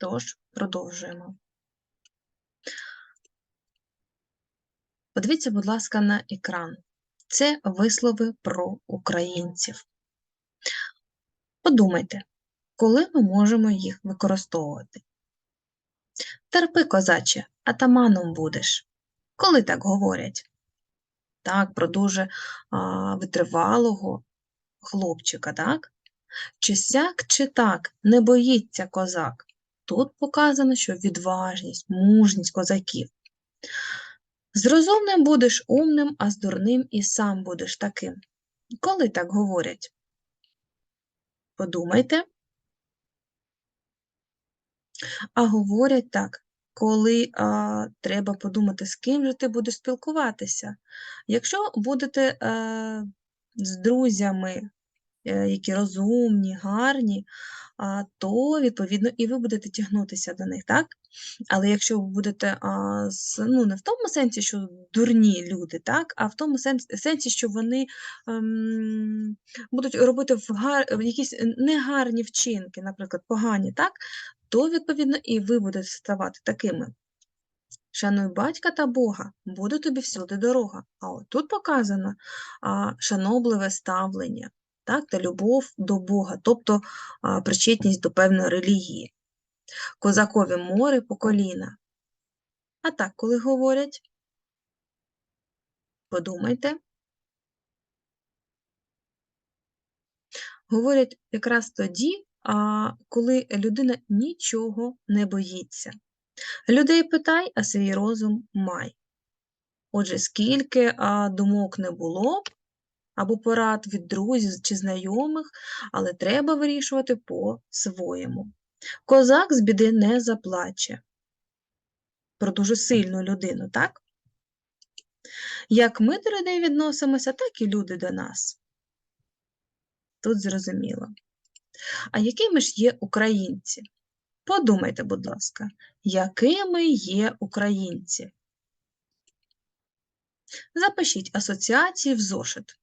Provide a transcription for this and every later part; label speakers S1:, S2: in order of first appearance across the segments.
S1: Тож продовжуємо. Подивіться, будь ласка, на екран. Це вислови про українців. Подумайте, коли ми можемо їх використовувати. Терпи, козаче, атаманом будеш. Коли так говорять? Так, про дуже а, витривалого хлопчика, так? Чи сяк, чи так, не боїться козак. Тут показано, що відважність, мужність козаків. З розумним будеш умним, а з дурним і сам будеш таким. Коли так говорять? Подумайте. А говорять так, коли а, треба подумати, з ким же ти будеш спілкуватися. Якщо будете а, з друзями, е, які розумні, гарні, то, відповідно, і ви будете тягнутися до них, так? Але якщо ви будете ну, не в тому сенсі, що дурні люди, так? а в тому сенсі, сенсі що вони ем, будуть робити в, гар, якісь негарні вчинки, наприклад, погані, так? то, відповідно, і ви будете ставати такими. Шануй батька та Бога, буде тобі всюди дорога. А от тут показано а, шанобливе ставлення так, та любов до Бога, тобто причетність до певної релігії. Козакові море по коліна. А так, коли говорять, подумайте. Говорять якраз тоді, коли людина нічого не боїться. Людей питай, а свій розум май. Отже, скільки думок не було або порад від друзів чи знайомих, але треба вирішувати по-своєму. Козак з біди не заплаче. Про дуже сильну людину, так? Як ми до людей відносимося, так і люди до нас. Тут зрозуміло. А якими ж є українці? Подумайте, будь ласка, якими є українці? Запишіть асоціації в зошит.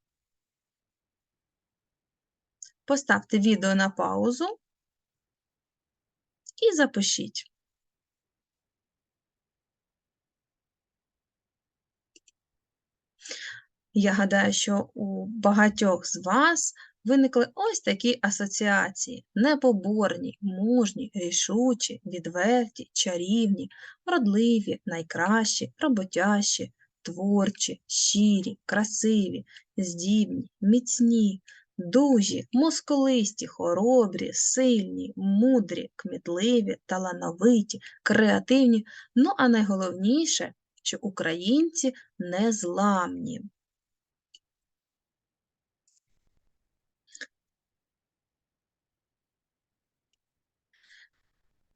S1: Поставте відео на паузу і запишіть. Я гадаю, що у багатьох з вас виникли ось такі асоціації: непоборні, мужні, рішучі, відверті, чарівні, вродливі, найкращі, роботящі, творчі, щирі, красиві, здібні, міцні, дужі, мускулисті, хоробрі, сильні, мудрі, кмітливі, талановиті, креативні, ну а найголовніше, що українці незламні.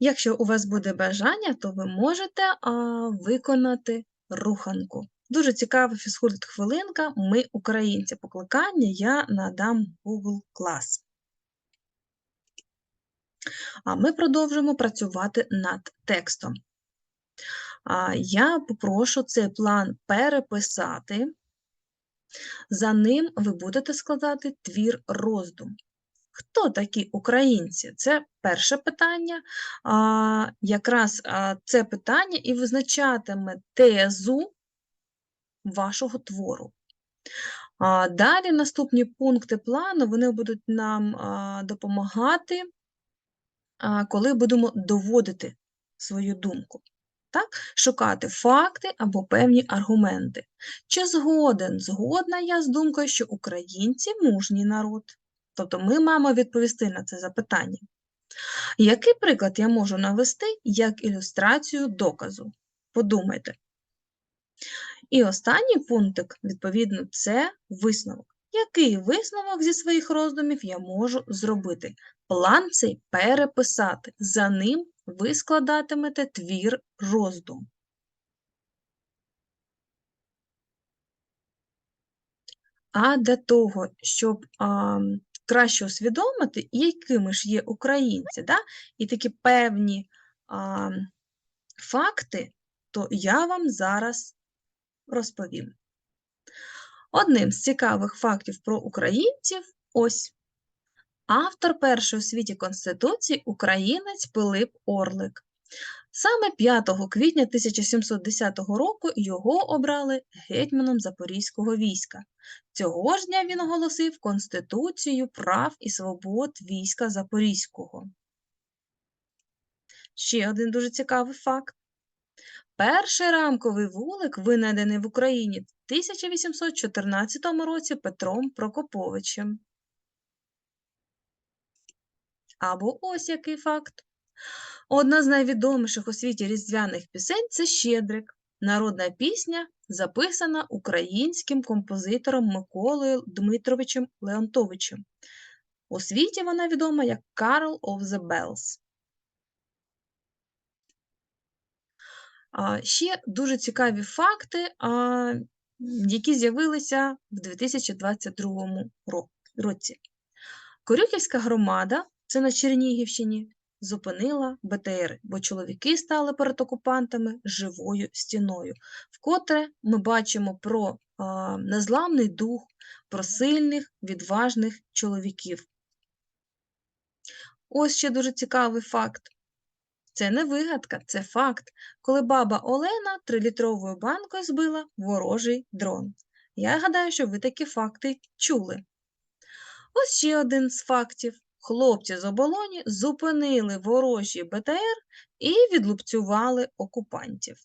S1: Якщо у вас буде бажання, то ви можете а, виконати руханку. Дуже цікава фізкульт хвилинка. Ми українці. Покликання я надам Google Class. А ми продовжуємо працювати над текстом. Я попрошу цей план переписати. За ним ви будете складати твір роздум. Хто такі українці? Це перше питання. А, Якраз це питання і визначатиме тезу вашого твору. А, Далі наступні пункти плану вони будуть нам допомагати, коли будемо доводити свою думку. Так? Шукати факти або певні аргументи. Чи згоден, згодна я з думкою, що українці мужній народ? Тобто ми маємо відповісти на це запитання. Який приклад я можу навести як ілюстрацію доказу? Подумайте. І останній пунктик, відповідно, це висновок. Який висновок зі своїх роздумів я можу зробити? План цей переписати. За ним ви складатимете твір роздум. А для того, щоб а, краще усвідомити, якими ж є українці, да? і такі певні а, факти, то я вам зараз розповім. Одним з цікавих фактів про українців ось. Автор першої у світі Конституції українець Пилип Орлик. Саме 5 квітня 1710 року його обрали гетьманом Запорізького війська. Цього ж дня він оголосив Конституцію прав і свобод війська Запорізького. Ще один дуже цікавий факт. Перший рамковий вулик винайдений в Україні в 1814 році Петром Прокоповичем. Або ось який факт. Одна з найвідоміших у світі різдвяних пісень це Щедрик. Народна пісня, записана українським композитором Миколою Дмитровичем Леонтовичем. У світі вона відома як Carol of the Bells. Ще дуже цікаві факти, які з'явилися в 2022 році. Корюківська громада, це на Чернігівщині, зупинила БТР, бо чоловіки стали перед окупантами живою стіною. Вкотре ми бачимо про незламний дух, про сильних, відважних чоловіків. Ось ще дуже цікавий факт. Це не вигадка, це факт, коли баба Олена трилітровою банкою збила ворожий дрон. Я гадаю, що ви такі факти чули. Ось ще один з фактів. Хлопці з оболоні зупинили ворожі БТР і відлупцювали окупантів.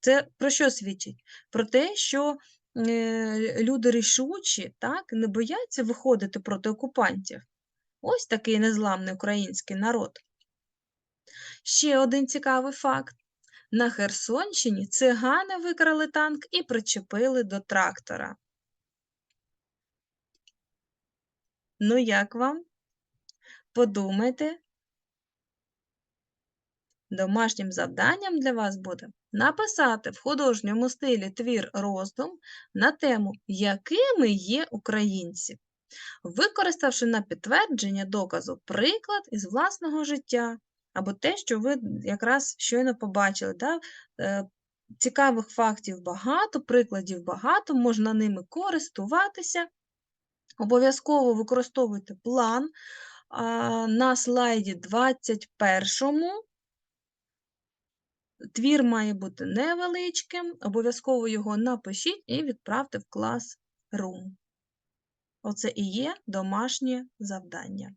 S1: Це про що свідчить? Про те, що е, люди рішучі так, не бояться виходити проти окупантів. Ось такий незламний український народ. Ще один цікавий факт. На Херсонщині цигани викрали танк і причепили до трактора. Ну, як вам? Подумайте. Домашнім завданням для вас буде написати в художньому стилі твір роздум на тему Якими є українці, використавши на підтвердження доказу приклад із власного життя або те, що ви якраз щойно побачили. Да? Е, Цікавих фактів багато, прикладів багато, можна ними користуватися. Обов'язково використовуйте план на слайді 21. Твір має бути невеличким, обов'язково його напишіть і відправте в клас Room. Оце і є домашнє завдання.